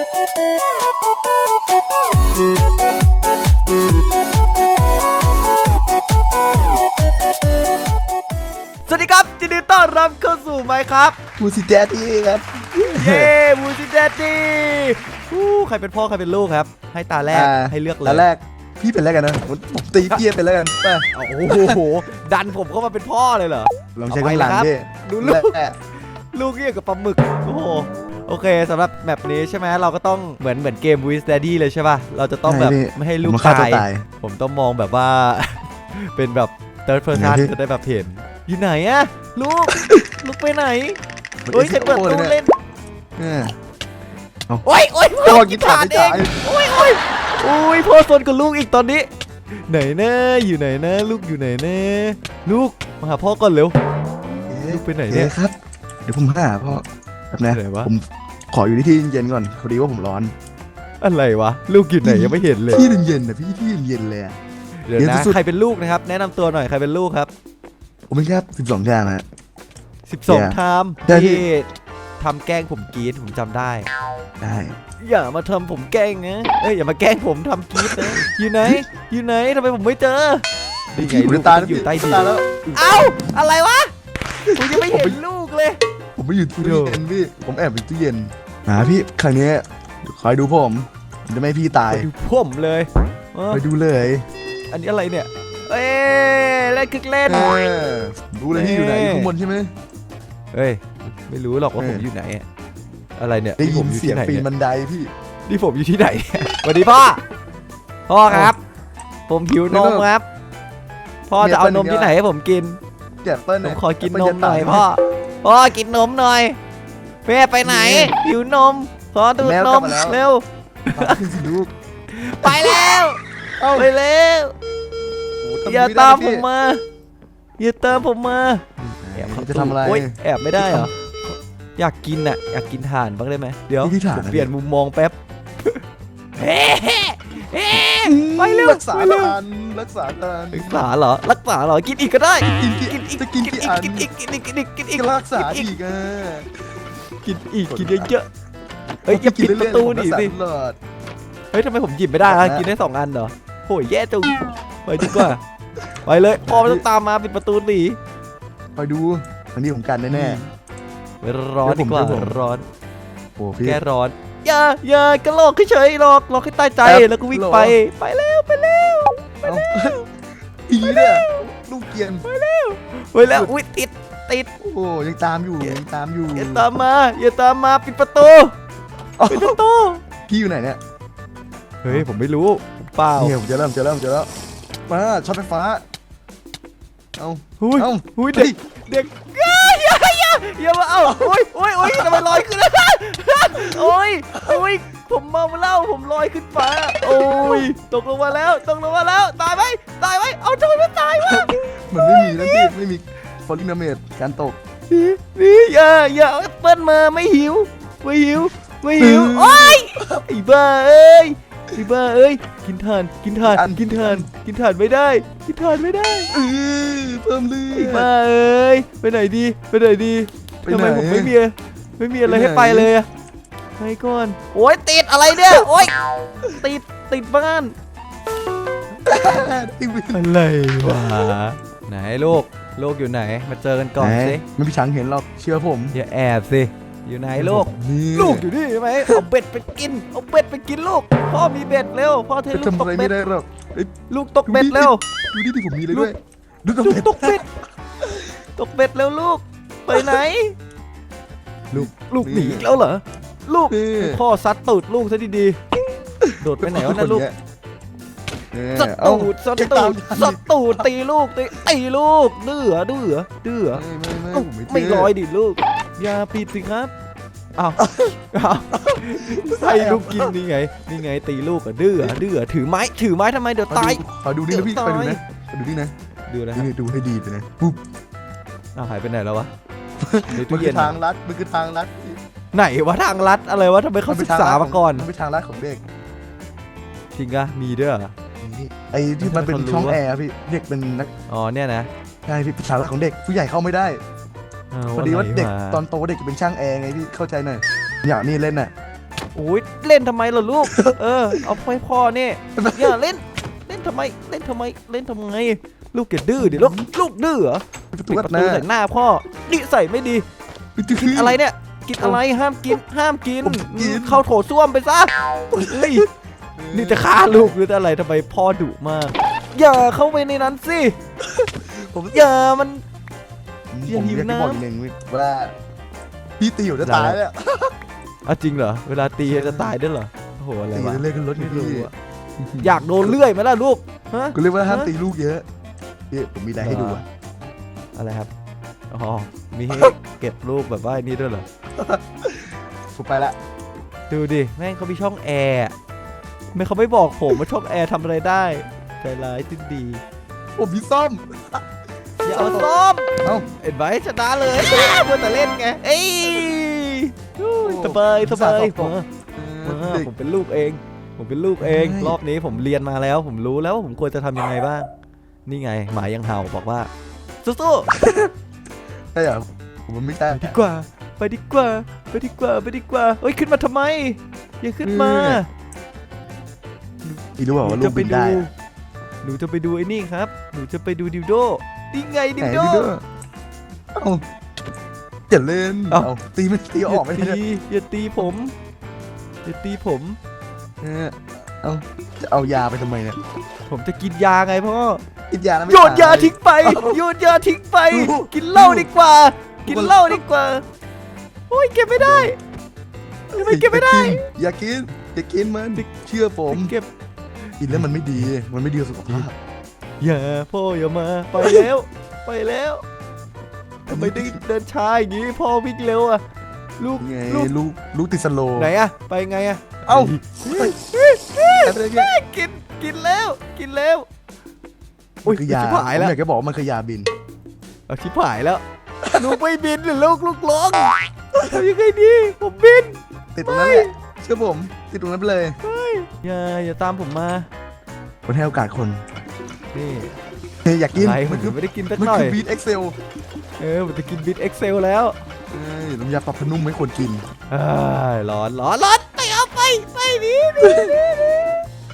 สวัสดีครับยินดีต้อนรับเข้าสู่ไมค์ครับมูสิแดดดี้ครับ เย้มูซิเดดดี้อู้ใครเป็นพ่อใครเป็นลูกครับ ให้ตาแรกอ่า ให้เลือกเลยตอนแรกพี่เป็นแล้วกันนะผมผมตีพี่เป็นแล้วกันไปโอ้โห ดันผมเข้ามาเป็นพ่อเลยเหรอ ลองใช้กำลังเอาไปพี่ดูลูกแหละลูกเนี่ยกับปลาหมึกโอ้โห โอเคสำหรับแมปนี้ใช่ไหมเราก็ต้องเหมือนเหมือนเกมวิสเดดดี้เลยใช่ป่ะ เราจะต้องแบบใช่พี่ไม่ให้ผลูกมมาฆ่าตัวตายตาย ผมต้องมองแบบว่า เป็นแบบ third person ไหนพี่จะได้แบบเห็น อยู่ไหนอะลูก ลูกไปไหนเฮ้ยใครเปิดตู้เล่นเนี่ยโอ้ยโอ้ยโอ้พ่ยอกีตาร์กีเอตาร์งโอ้ยโอ้ยโอ้ยพ่อซนกับลูกอีกตอนนี้ ไหนนะอยู่ไหนนะ ลูกอยู่ไหนนะลูกมาหาพ่อก่อนเร็วลูกไปไหนเนี่ยอ๊ะครับ เดี๋ยวผมหาพ่อแบบนะไหนวะผม ขออยู่ที่ที่เย็นๆก่อนพอดีว่าผมร้อนอะไรวะ ลูกอยู่ไหนยังไม่เห็นเลย ที่เย็นๆนะพี่ที่เย็นๆเลยอะ เดี๋ยวเย็นนะ สุดๆ ใครเป็นลูกนะครับ แนะนำตัวหน่อยใครเป็นลูกครับ ผมเป็นแค่สิบสองจานฮะ12ไทม์ได้พี่ ที่ทำแกล้งผมกรีดผมจำได้ ได้อย่ามาทำผมแกล้งนะเอ้ยอย่ามาแกล้งผมทำกรีดนะอยู่ไหน อยู่ไหนทำไมผมไม่เจอนี่ไงผมลูจะกตายมันอยู่ใต้ดินตายแล้ว เอ้าอะไรวะผมยังไม่เห็นลูกเลย ผมไม่อยู่ตู้เย็นพี่ ผมแอบอยู่ตู้เย็นหาพี่ครั้งนี้คอยดูผมผมจะไม่ให้พี่ตายไปดูผมเลยเออไปดูเลยอันนี้อะไรเนี่ย เอ้ยเล่นคึกเล่น เออดูเลยพี่อยู่ไหนเอ้ยข้างบนใช่ไหม เฮ้ย ไม่รู้หรอกว่าเออผมอยู่ไหนอะอะไรเนี่ยได้นี่ผยิมนอยู่เสียที่งไหนปีนเนี่ยบันไดพี่ นี่ผมอยู่ที่ไหนเนี่ย สวัสดีพ่อ พ่อครับ ผมหิวนมครับ พ่อจะเอานมที่ไหนให้ผมกินเจ็บเปิ้ลผมขอกินนมหน่อยพ่อ พ่อกินนมหน่อยแม่ไปไหนหิวนมขอดูดนมเร็วขึ้นสิลูกไปแล้วเอ้าไปแล้วโอ้อย่าไได้ตามนะผพี่มมาอย่าตามผมมาแอบเข้าจะทำอะไร โยแอบไม่ได้เหรออยากกินอะอยากกินถ่านบ้างได้ไหมเดี๋ยวที่ถ่านผมเปลี่ยนมุมมองแป๊บเฮ้เฮ้เฮ้ ไปเร็วรักษาไปเร็วทานรักษาทานรักษาเหรอรักษาเหรอกินอีกก็ได้กินกี่จะกินกี่อันกินอีกกินอีกกินอีกกินอีกจะรักษากินอีกอะกินอีกกินเยอะๆเฮ้ยอย่าปิดประตูดิสิผมรักษาตลอดเฮ้ยทำไมผมหยิบไม่ได้อะนะกินได้สองอันเหรอโหยแย่จังไปดีกว่าไปเลยพ่อไม่ต้องตามมาปิดประตูหนีคอยดูอันนี้ผมกันแน่ไปร้อนดีกว่าเดี๋ยวผมร้อนๆโอ้พี่แก้ร้อน อย่าอย่ากระโลกเฉยๆหรอกหลอกให้ตายใจครับแล้วก็วิ่งหรอไปไปแล้วไปแล้วเอ้าอีเนี่ยลูกเกียนไปแล้วอุ้ยติดติดโอ้โหยังตามอยู่ยังตามอยู่อย่าตามมาอย่าตามมาปิดประตูเอ้าปิดประตูพี่อยู่ไหนเนี่ยเฮ้ยผมไม่รู้ผมเปล่าเนี่ยผมเจอแล้วผมเจอแล้วผมเจอแล้วมาช็อตไฟฟ้าเอาหุ้ยเอ้าหุ้ยเฮ้เด็กยเด็ก อย่าอย่าอย่าอย่ามาเอาโอ้ยโอ้ยโอ้ยทำไมลอยขึ้นโอ้ยโอ้ยผมเมาเหล้าผมลอยขึ้นฟ้า โอ้ยตกลงมาแล้วตกลงมาแล้วตายไหมตายไหมเอาทำไมไม่ตายวะมันไม่มีนะพี่ไม่มีฟอลลินาเมดการตกนี่นี่อย่าอย่าเอาแอปเปิ้ลมาไม่หิวไม่หิวไม่หิวอืมโอ้ยไอ้บ้าเอ้ย ไอ้บ้าเอ้ย กินทานกินทานอันกินทานกินทานไม่ได้ กินทานไม่ได้เออเพิ่มเลืไอ้อบ้าดเอ้ยไปไหนดีไปไหนดีไปทำไหไมนผมไม่มีไม่มีอะไรไปไหนให้ไปเลยอะไปก่อนโอ้ยติดอะไรเนี่ยโอ้ยติดติดบ้านติ๊กติ๊กอะไรวะไหนลูกลูกอยู่ไหน มาเจอกันก่อนสิไม่มีช้างเห็นหรอกเชื่อผมอย่าแอบสิ อยู่ไหนลูกนี่ลูกอยู่นี่ใช่ไหมเอาเบ็ดไปกิน เอาเบ็ดไปกินลูก พ่อมีเบ็ดเร็ว พ่อเทจะลูกทำตอะไรกเบ็ไม่ดได้หรอกเอ้ยลูกตกเบ็ดเร็ว ดูนี่ที่ผมมีเลยด้วยดูตรงลูกเบ็ด ตกเบ็ด ตกเบ็ดเร็วลูก ไปไหน ลูก ลูกหนีอีกแล้วเหรอ ลูกนี่พ่อซัดตูดลูกซะดีๆ โดดไปไหนวะนั่นลูกเนี่ยซัดเอ้าตูดซัดยังตูตามดทันซัดตูดตีลูกตีตีลูกดื้อดื้อดื้อไม่ไม่ไม่เอ้าผมไม่ไม่เจลอยดิลูก อย่าปิดสิครับ อ้าวอ้าวให้ลูกกินนี่ไง นี่ไงตีลูกอะดื้ออะดื้ออะถือไม้ถือไม้ทำไมเดี๋ยวตาย ขอดูนี่นะพี่เดี๋ยวไปดูตายนะไปดูนี่นะดูนะครันี่บดูให้ดีไปนะปุ๊บอ้าวหายไปไหนแล้ววะในมันตู้คืเย็อนทางลัดมันคือทางลัดไหนวะทางลัดอะไรวะทำไมเขาศึกษามาก่อนมันเป็นทางลัดของเด็กจริงอะมีด้วยเหรอ นี่ไอ้ที่มันเป็นคนรู้ช่องวะแอร์พี่เด็กเป็นนักอ๋อเนี่ยนะ ใช่พี่เป็นทางลัดของเด็กผู้ใหญ่เข้าไม่ได้เา พอดีว่าไหนเด็กมตอนโตเด็กจะเป็นช่างแอร์ไงพี่เข้าใจหน่อยอยากนี่เล่นน่ะโอ้ยเล่นทำไมล่ะลูก เออ เอาไปพ่อนี่อย่าเล่น เล่นทำไม เล่นทำไม เล่นทำไม ลูกอย่าดื้อดิลูกลูกดื้อเหรอประปิตูดอัปดระหตูน้าใส่หน้าพ่อนิสัยไม่ดีกินอะไรเนี่ย กินอะไรห้ามกินห้ามกินผมกินเข้าโถส้วมไปซะเฮ้ยนี่จะฆ่าลูกหรือจะอะไรทำไมพ่อดุมาก อย่าเข้าไปในนั้นสิผมอย่ามัน ผมอย่าหิวอยากจะบอกน้ำอย่างหนึ่งว่าพี่ตีอยู่จะตายแล้ว อะจริงเหรอ เวลาตีจะตายด้วยเหรอ โอ้โห อะไรตีวะเล่นกันรถอไม่ยู่รู้พี่อะอยากโดนเลื่อยไหมล่ะลูก ฮะ กูเรียกว่าห้ามฮะตีลูกเยอะพี่ผมมีอะไรให้ดูอะอะไรครับ อ๋อ มีให้ เก็บลูกแบบว่านี่ด้วยเหรอ ผมไปละดูดิ แม่งเขามีช่องแอร์ทำไม่เขาไม่บอกผมว่าช่องแอร์ทำอะไรได้ ใจร้ายจริงดีผมมีซ่อม อย่าเอาส้มเอ้าเอ็นไว้ชนะเลยมัวแต่เล่นไงเอ้ยอุ้ยสบายสบายผมมาเออมาเด็กผมเป็นลูกเอง ผมเป็นลูกเองใช่รอบนี้ผมเรียนมาแล้ว ผมรู้แล้วว่าผมควรจะทำยังไงบ้าง นี่ไง หมายังเห่าบอกว่าสู้ใช่เหรอผมไม่ใช่ๆไปดีกว่า ไปดีกว่า ไปดีกว่า ไปดีกว่าเฮ้ยขึ้นมาทำไม อย่าขึ้นมาพี่รู้เปล่าว่าหนูลูจะกไปบินดูได้อะหนูจะไปดูไอ้นี่ครับ หนูจะไปดูดิวโด นี่ไงดิไหนวโด พี่ด้วยเอ้าอย่าเล่นเอ้า เอาตีมันตีออกไม่อย่าได้ตีอย่าตีผมอย่าตีผม เออเอาจะเอายาไปทำไมเนี่ยผมจะกินยาไงพ่อกินยาแล้วไม่โยนยาตทิ้งไปโยนยาทิ้งไปดูกินเหล้าดีกว่ากินเหล้าดีกว่าโอ้ยเก็บไม่ได้ทำไมเก็บไม่ได้ อย่ากินอย่ากินมันเชื่อผม เก็บกินแล้วมันไม่ดี มันไม่ดีกับสุขภาพ อย่าพ่ออย่ามา ไปแล้ว ไปแล้วทำไมได้เดินช้าอย่างนี้พ่อวิ่งเร็วอะลูกไงลูกลูกลูกติดสโลว์ไหนอะไปไงอะเอ้าอะไรเนี่ยกินกินแล้วกินแล้วมันคือยาชิบหายแล้วผมอยากจะบอกว่ามันคือยาบิน เอาชิบหายแล้วลูกไม่บินหรือลูกลูกร้องทำยังไงดีผมบิน ติดตรงนั้นแหละเชื่อผม ติดตรงนั้นไปเลย อย่าอย่าตามผมมา คนให้โอกาสคน นี่เฮ้ยอยากกินอะไรผมัมนคือไม่ได้กินสักมันหน่อย คือบีทเอ็กเซลเออผมจะกินบิทเอ็กเซลแล้วเอ้ยน้ำยาปรับผ้านุ่มไม่ควรกินอ้ายร้อนร้อนร้อนไปเอาไปไปนี่นี่นี่นี่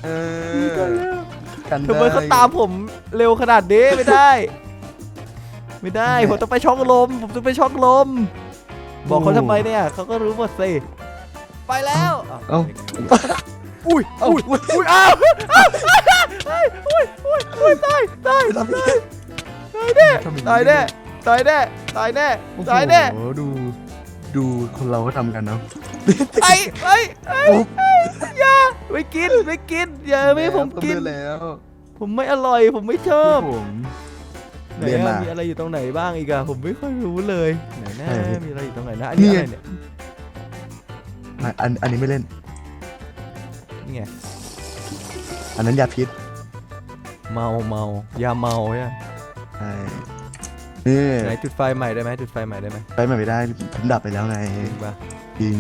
เอนี่อก่อนแล้วกันทำไมเขาตามผมเร็วขนาดนี้ไม่ได้ ไม่ได้ผมต้องไปช่องลม ผมต้องไปช่องลม บอกเขาทำไมเนี่ยเขาก็รู้หมดสิไปแล้วเอ้าอุ้ยเอ้าอุ้ยอุ้ยอ้าวอ้าวอ้าวอุ้ ทำยังไงตายแน่ทำอย่างนี้ตายแน่ตายแน่ตายแน่ตายแน่โอ้โหดู ดูคนเราก็ทำกันเนาะไอ้ไอ้ไอ้โอ้อย่าไม่กินไม่กินอย่าไม่ให้ผมกินเลือแล้ว ผมไม่อร่อยผมไม่ชอบผม ไหนเรียนอะมามีอะไรอยู่ตรงไหนบ้างอีกอะผมไม่ค่อยรู้เลยไหนนะใช่พี่มีอะไรอยู่ตรงไหนนะอันนี้นี่ อะไรเนี่ยอะอันอันนี้ไม่เล่น นี่ไงอันนั้นยาพิษ เมาเมายาเมาเนี่ยใช่นี่ไหนจุดไฟใหม่ได้ไหมจุดไฟใหม่ได้ไหมไปใหม่ไม่ได้ผมดับไปแล้วไงจริงปะจริง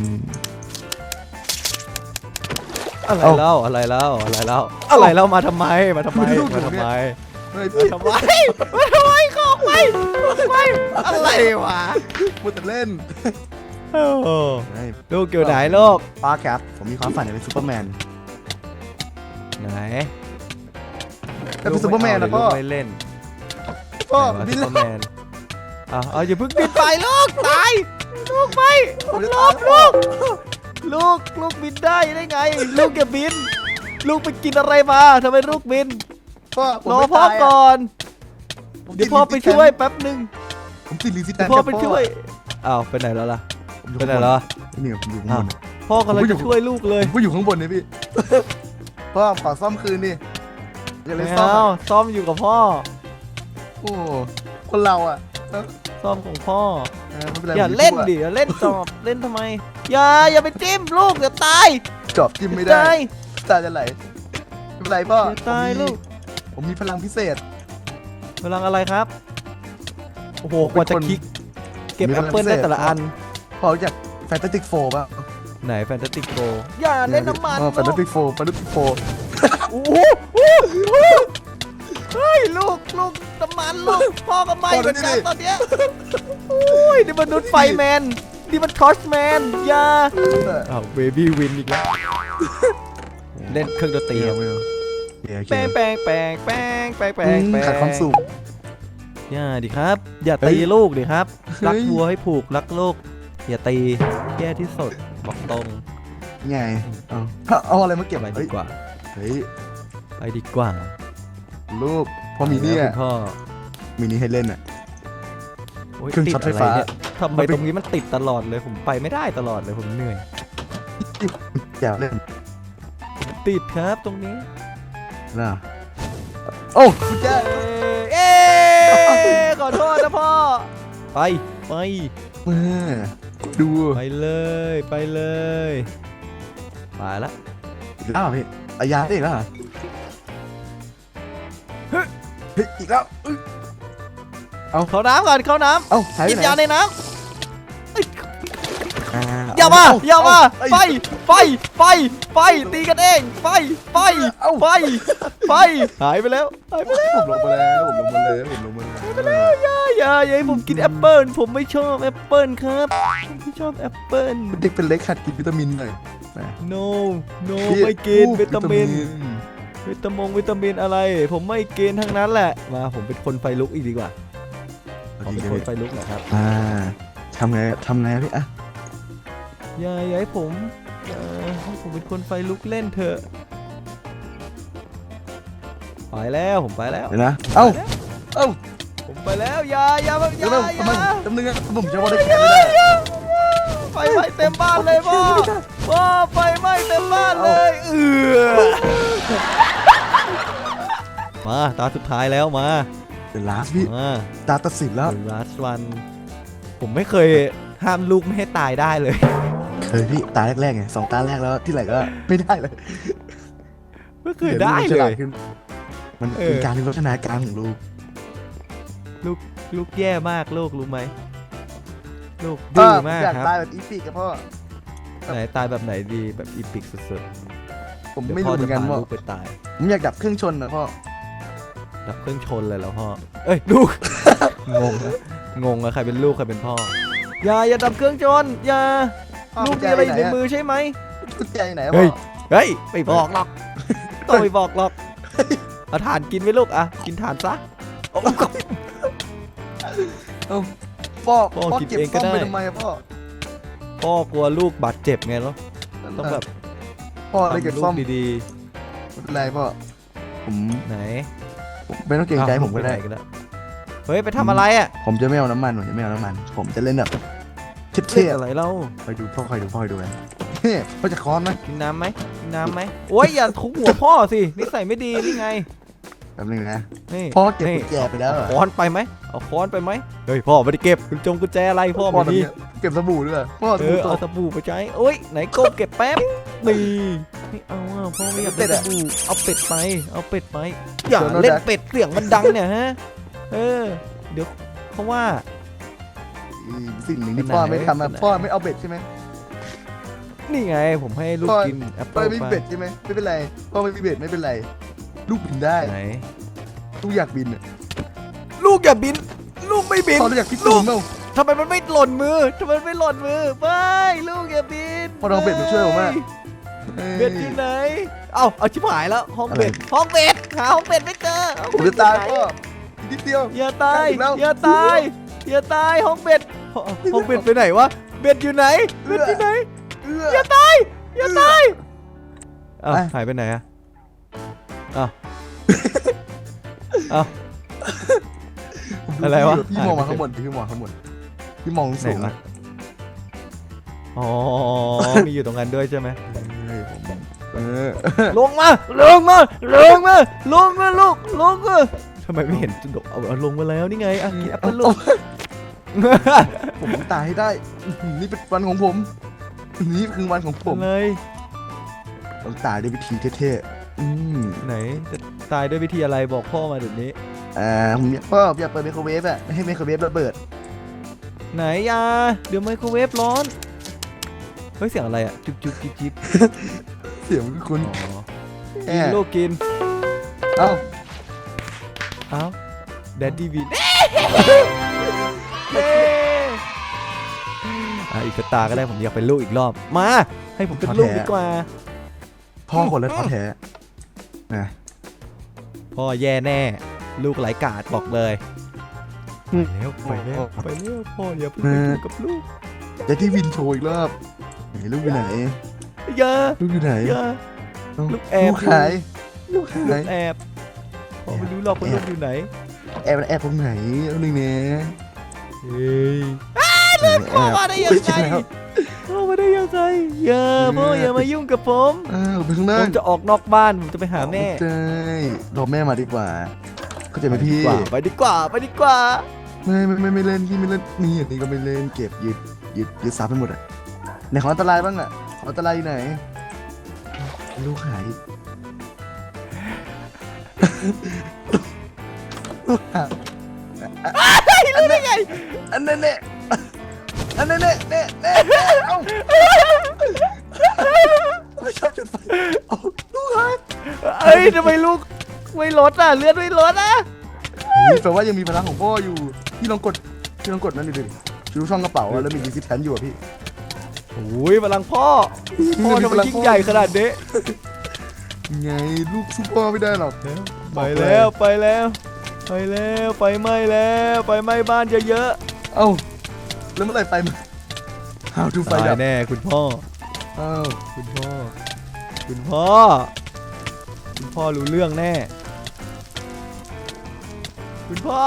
อะไรเอ้า เล่าอะไรเล่าอะไรเล่าอะไรเล่ามาทำไมมาทำไมไม่รู้มาทำไมเฮ้ยมาพี่ทำไมมาทำไมขอไปขอไปอะไรวะพูดแต่เล่นโอ้โหไม่ลูกอยู่ไหนลูกป้าครับผมมีความฝันอยากเป็นซูเปอร์แมนไหน แต่เป็นซูเปอร์แมนนะพ่อลูกไม่เล่นพ่อไหนวะบินซูแล้เปอร์แมนเอาเอาอย่าเพิ่งบินไปลูกตายลูกไปผมจะลูตายกลูกลูกลูกบินได้ได้ไง ลูกอย่าบิน ลูกไปกินอะไรมาทำไมลูกบินพ่อผมรอไม่พ่อตายะก่อนผมเดี๋ยวพ่อไปช่วยแป๊บหนึ่งผมติดรีสิแตเดี๋ยนวพ่อไปช่วยอ้าวไปไหนแล้วล่ะผมอยู่ไปข้างไหนบนแล้วอะนี่ผมอยู่ข้างบน พ่อกำลังผมก็อยู่จะช่วยลูกเลย ผมก็อยู่ข้างบนเนี่ยพี่ พ่อขอซ่อมคืนดิ อย่าเลไม่ยซ่อมเอาอะซ่อมอยู่กับพ่อ โอ้คนเราอะเออซ่อมของพ่อ เออไม่เป็นไรอย่าผมเล่นช่วยดิอย่าเล่นจอบเล่นทำไม อย่าอย่าไปจิ้มลูกเดี๋ยวตายจอบจิ้มไม่ได้ตายตาจะไหลไม่เป็นไรพ่อเดี๋ยวตายผมมีลูกผมมีพลังพิเศษ พลังอะไรครับ โอ้โหกว่าจะเป็นคนคลิก เก็บมีแอพปลังเปิลพิเศได้ษ แต่ละอัน พอรู้จักแฟนตาติกโฟป่ะไหนแฟนตาติกโกอย่าเล่นน้ำมันแฟนตาติกโฟแฟนตาติกโฟ โอ้โหโอ้โหเฮ้ยลูกลูกน้ำมันลูกพ่อก็ไหม้เหมือนกันตอนเนี้ยโอ้ยนี่มนุษย์ไฟแมนนี่มันทอชแมนอย่าอ้าวเบบี้วินอีกแล้วเล่นเครื่องดนตรีเตียอะวเตียวแป้งแป้งแป้งแป้งแป้งแป้งแป้งขาดความสุขอย่าดิครับ อย่าเฮ้ตียลูกดิครับเฮ้ยรักวัวให้ผูกรักโลก อย่าตีแย่ที่สุดบอกตรงไงเอาเอาอะไรมาเก็บไปเฮ้ดียกว่า เฮ้ยไปดีกว่ารูปพอมีเนี่ยคุณพ่อมีนี้ให้เล่นอะโอ๊ยเครื่องติดช็อตไฟอะไรฟ้าเนี่ยทำไมมันเป็นตรงนี้มันติดตลอดเลยผมไปไม่ได้ตลอดเลยผมเหนื่อย อยากเล่นติดครับตรงนี้นะโอ้คุณแจ เอ้ยเอ้ยขอโทษนะพ่อ ไป ไปเออดูไปเลย ไปเลย ไปละอ้าวพี่ อายาได้อีกแล้วเหรอเฮ้ยอีกแล้วอุ๊ยเข้าน้ำก่อนเข้าน้เอ้าหายำไปกินไหนยาในน้อ่าำอย่ามาเอย่ามาเอ้ยไฟไฟไฟไฟตีกันเองไฟไฟเอ้าไฟไฟหายไปแล้วหายไปแล้วผมลงมาแล้วผมลงมาแล้วผมลงมาแล้วอย่าอย่าอย่าให้ผมกินแอปเปิลผมไม่ชอบแอปเปิลครับผมไม่ชอบแอปเปิลเด็กเป็นเล็กขาดกินวิตามินหน่อย นะ no no พี่ไม่กินอู้วิตามิน วิตามินวิตามินอะไร ผมไม่กินทั้งนั้นแหละ มาผมเป็นคนไฟลุกอีกดีกว่าผมเป็นคนไฟลุกนะครับอ่าทำไงทำไงพี่อะอย่าอย่าให้ผมอย่าให้ผมเป็นคนไฟลุกเล่นเถอะไปแล้วผมไปแล้ว เดี๋ยวนะ เอ้า เอ้าผมไปแล้วอย่าอย่าอย่าเดี๋ยวนะอทำไมย่าจำนึงอะผมจะว่าได้แค่ไม่ได้ ไฟไหม้เต็มบ้านเลยพ่อ มาตาสุดท้ายแล้วมาเดี๋ยวลาสพี่มาตาตัดสินแล้ว The last one ผมไม่เคยห้ามลูกไม่ให้ตายได้เลย เคยพี่ตาแรกๆไงสองตาแรกแล้วที่ไหนก็ไม่ได้เลยไม่เคยได้มันเลฉลาดย ขึ้นมันเออ เป็นการพัฒนาการของลูกลูกลูกแย่มากลูกรู้ไหมลูกดื้อมากอยากครับตายแบบอีฟิกกับพ่อไหนตายแบบไหนดีแบบอีพิกสุดผมๆเดี๋ยวไม่พ่อรู้เหมืจะอนกันพาว่าลูกไปตายผมอยากดับเครื่องชนนะพ่อ ดับเครื่องชนเลยแล้วพ่อ เอ้ยลูก งงอะงงอะใครเป็นลูกใครเป็นพ่อ อย่าอย่าดับเครื่องชนอย่าพ่อลูกกุญมีแจอะไรไหอนยู่ในอะมือใช่ไหม กุญแจอยู่ไหนอะเฮ้พ่อยเฮ้ยไม่บอกหรอก ต้องไม่บอกหรอก เอาถ่านกินไหมลูกอะกินถ่านซะโอ้พ่อพ่อพ่อกินเก็บเองก็ซ่อมไปได้ ทำไมอะพ่อพ่อกลัวลูกบาดเจ็บไงแล้วต้องแบบพ่อได้เก็บทำลูซ่อมกดีไม่เป็นไรพ่อผมๆไหนผม ไม่ต้องเกรงใจผมก็ได้ปหนเฮ้ย ไปทำอะไรอะผมจะไม่เอาน้ำมันผมจะไม่เอาน้ำมัน ผมจะเล่นแบบเทเล่พนอะไรเล่าๆคอยดูพ่อคอยดูพ่อคอยดูกันเฮ้ยพ่อจะค้อนไหมกินน้ำไหมกินน้ำไหมโอ้ยอย่าทุบหัวพ่อสินิสัยไม่ดีนี่ไง แป๊บนึงนะนี่พ่อเก็บนี่กุญแจไปแล้วเหรอค้อนไปไหมเอาค้อนไปไหมเฮ้ยพ่อไม่ได้เก็บกุญจงกุญแจอะไรพ่อพ่อไม่มีทำเนี่ยเก็บสบู่ด้วยเหรอพ่อสเอบู่อตเอากสบู่ไปใช้โอ้ยไหนโก้เก็บแป๊บนี่ไม่เอาอะพ่อไม่อยากเป็เล่นดสอะบู่เอาเป็ดไป เอาเป็ดไปอย่าเดี๋ยวนะเล่นแดดเป็ดเสียงมันดังเนี่ยฮะเออ เดี๋ยวเขาว่าอีกสิ่งหนึ่งที่ไหนพ่อไม่ทำอะไหนพ่อไม่เอาเบ็ดใช่ไหมนี่ไงผมให้ลูกพ่อกินแอปพ่อเปิลไม่มีไปเบ็ดใช่ไหมไม่เป็นไรพ่อไม่มีเบ็ดไม่เป็นไร ลูกบินได้ไหนลูกอยากบินอะลูกอย่าบิน ลูกไม่บินพ่ออยากพิสูจน์เปล่าทำไมมันไม่หล่นมือทำไมมันไม่หล่นมือไม่ลูกอย่าบินพ่อลองเบ็ดมาช่วยผมอะเบ็ดอยู่ไหนเอ้าเอาชิบหายแล้วห้องเบ็ดห้องเบ็ดหาห้องเบ็ดไม่เจอเอผมจะตายพ่ออีกนิดเดียวอย่าตายใกล้ถึงแล้วอย่าตายอย่าตายห้องเบ็ดห้องห้องเบ็ดไปไหนวะเบ็ดอยู่ไหนเบ็ดอยู่ไหนเอื้ออย่าตายอย่าตายเอ้าไปหายไปไหนอะเอ้าเอ้าอะไรวะ พี่มองมาข้างบนพี่มองข้างบนพี่มองสูงไหนนะวะอ๋อ มีอยู่ตรงนั้นด้วยใช่ไหมเฮ้ยผมเออลงมา ลงมา ลงมา ลงมาลูก ลงมาทำไมไม่เห็นจุดกเอาเอาลงมาแล้วนี่ไงอะกินแอปเปิ้ลลูก ผมต้องตายให้ได้อื้อหือนี่เป็นวันของผม นี่คือวันของผมเลยต้องตายด้วยวิธีเท่ๆ อืมไหนจะตายด้วยวิธีอะไรบอกพ่อมาเดี๋ยวนี้ อ่าผมอยากพ่อผมอยากเปิดไมโครเวฟอะไม่ให้ไมโครเวฟระเบิดไหนยาเดี๋ยวไมโครเวฟร้อนเฮ้ยเสียงอะไรอะจุ๊บจุ๊บจิ๊บจิ๊บเสียงคุณอ๋อแอกินลูกกินเอ้าเอ้าแดดดี้วินออะอีกสักตาก็ได้ผมอยากเป็นลูกอีกรอบมา ให้ผมเป็นลูกดีกว่า พ่อคนละท้อแท้ นะพ่อแย่แน่ ลูกไหลกาดบอกเลย ไปแล้วไปแล้วไปแล้วพ่ออย่าเพิ่งไปยุ่งกับลูกเดี๋ยวที่วินโชว์อีกรอบไหนลูกอยู่ไหนอย่าลูกอยู่ไหนอย่าเอ้าลูกแอบลูกหายลูกหาลูยกแอบพ่อไม่รู้หรอกว่าลูกอยู่ไหน แอบแอบตรงไหนเอาหนึ่งเนี่ยเฮ้ยแอบพ่อมาได้ยังไง อุ๊จริแล้วพ่อมาได้ยังไงอย่าพ่ออย่ามายุ่งกับผมอ้าวไปข้างหผน้ามจะออกนอกบ้านผมจะไปหาแม่ ใช่รอแม่มาดีกว่า เข้าใจไหมพี่ ไปดีกว่าไปดีกว่า ไม่ไม่ไม่ไม่เล่นพี่ไม่เล่นนี่อันนี้ก็ไม่เล่นเก็บยึดยึดยึดซับไปหมดอะไหนของอันตรายบ้างอะของอันตรายอยู่ไหนลูกหายลูกหายรู้ได้ไงอันนั้นเนี่ย อันนั้นเนี่ยเนี่ยเนี่ยเอ้าไม่ชอบจุดไฟเอาลูกหายเอ้ยทำไมลูกไม่ลดอะเลือดไม่ลดอะนี่แปลว่ายังมีพลังของพ่ออยู่พี่ลองกดพี่ลองกดนั่นดูดิดูช่องกระเป๋าอะแล้วมีดิสแทนอยู่อะพี่โอ้ยพลังพ่อพ่อทำไมยิ่งใหญ่ขนาดนี้ไงลูกสู้พ่อไม่ได้หรอกไปแล้วไปแล้ว ไปแล้วไปไหม้แล้วไปไหม้บ้านเยอะๆเอ้า แล้วเมื่อไหร่ไฟมัน How to ๆไฟตายดับแน่คุณพ่อเอ้าคุณพ่อ คุณพ่อ คุณพ่อรู้เรื่องแน่ คุณพ่อ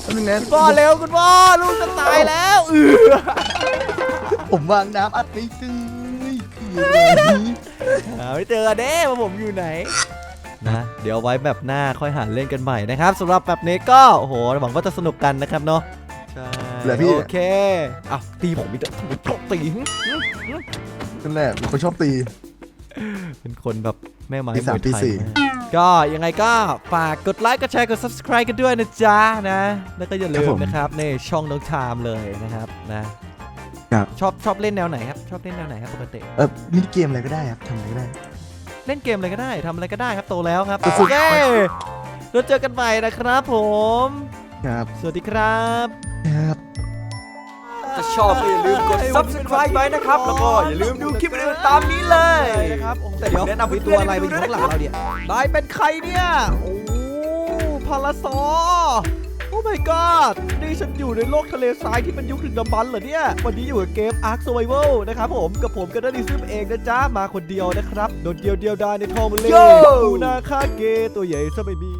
แป๊บนึงนะคุณพ่อเร็วคุณพ่อลูกจะตายแล้วเออผมวางน้ำอัดไม่ตึ้งคืออะไรหาไม่เจอเด้ว่าผมอยู่ไหน นะ เดี๋ยวไว้แบบหน้าค่อยหาเล่นกันใหม่นะครับสำหรับแบบนี้ก็โอ้โหหวังว่าจะสนุกกันนะครับเนาะใช่ เหลือพี่ โอเคอะตีผมมีแต่ตีหึหึหึนั่นแหละเป็นคนชอบตี เป็นคนแบบแม่ไม้ตีสามวยไทยตีสี่ มากก็ยังไงก็ฝากกดไลค์กดแชร์กด subscribe กันด้วยนะจ๊ะนะ แล้วก็อย่าลืมนะครับในช่องน้องชามเลยนะครับนะครับ ชอบชอบเล่นแนวไหนครับ ชอบเล่นแนวไหนครับปกติ เออมินิเกมอะไรก็ได้ครับทำอะไรก็ได้ เล่นเกมอะไรก็ได้ทำอะไรก็ได้ครับโตแล้วครับโอ้โอโหเคแล้วเจอกันใหม่นะครับผม ครับสวัสดีครับ ครับ ถ้าชอบก็อย่าลืมกด subscribe ไว้นะครับ แล้วก็อย่าลืมดูคลิปอื่นๆตามนี้เลยนะครับแต่เดี๋ยวแนะนำตัวอะไรไปอยู่ข้างหลังเราเนี่ยนายเป็นใครเนี่ย โอ้พาราซอโอ้ my god นี่ฉันอยู่ในโลกทะเลทรายที่เป็นยุคถึงดำบรรพ์เหรอเนี่ย วันนี้อยู่กับเกม Ark Survival นะครับผม กับผมกันดิซึมเองนะจ๊ะ มาคนเดียวนะครับ โดดเดียวเดียวดายในทองทะเลโย่ปูนาคาเกตัวใหญ่ซะไม่มี